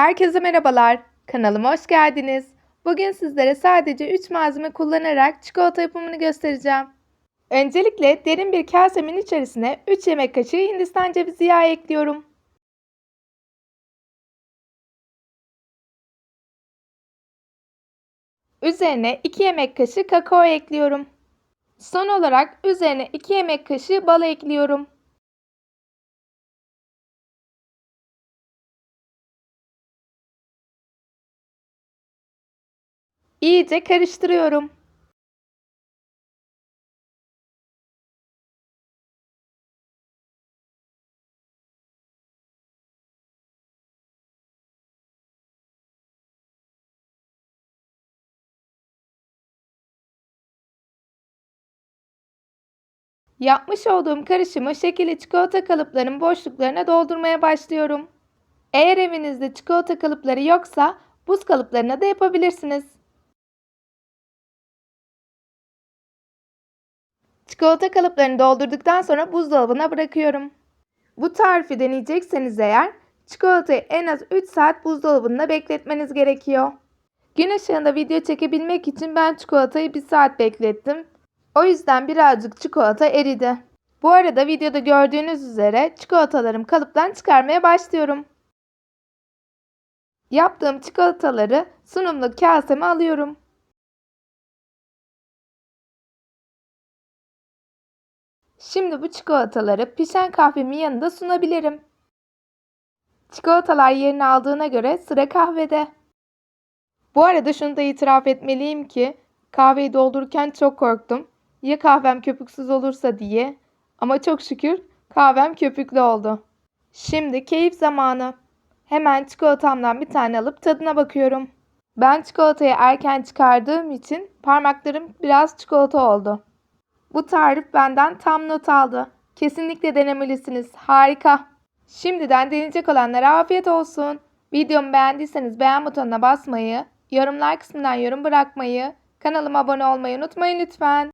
Herkese merhabalar. Kanalıma hoş geldiniz. Bugün sizlere sadece 3 malzeme kullanarak çikolata yapımını göstereceğim. Öncelikle derin bir kasemin içerisine 3 yemek kaşığı Hindistan cevizi yağı ekliyorum. Üzerine 2 yemek kaşığı kakao ekliyorum. Son olarak üzerine 2 yemek kaşığı bal ekliyorum. İyice karıştırıyorum. Yapmış olduğum karışımı şekilli çikolata kalıplarının boşluklarına doldurmaya başlıyorum. Eğer evinizde çikolata kalıpları yoksa buz kalıplarına da yapabilirsiniz. Çikolata kalıplarını doldurduktan sonra buzdolabına bırakıyorum. Bu tarifi deneyecekseniz eğer çikolatayı en az 3 saat buzdolabında bekletmeniz gerekiyor. Gün ışığında video çekebilmek için ben çikolatayı 1 saat beklettim. O yüzden birazcık çikolata eridi. Bu arada videoda gördüğünüz üzere çikolatalarım kalıptan çıkarmaya başlıyorum. Yaptığım çikolataları sunumluk kaseme alıyorum. Şimdi bu çikolataları pişen kahvemin yanında sunabilirim. Çikolatalar yerini aldığına göre sıra kahvede. Bu arada şunu da itiraf etmeliyim ki kahveyi doldururken çok korktum. Ya kahvem köpüksüz olursa diye. Ama çok şükür kahvem köpüklü oldu. Şimdi keyif zamanı. Hemen çikolatamdan bir tane alıp tadına bakıyorum. Ben çikolatayı erken çıkardığım için parmaklarım biraz çikolata oldu. Bu tarif benden tam not aldı. Kesinlikle denemelisiniz. Harika. Şimdiden deneyecek olanlara afiyet olsun. Videomu beğendiyseniz beğen butonuna basmayı, yorumlar kısmından yorum bırakmayı, kanalıma abone olmayı unutmayın lütfen.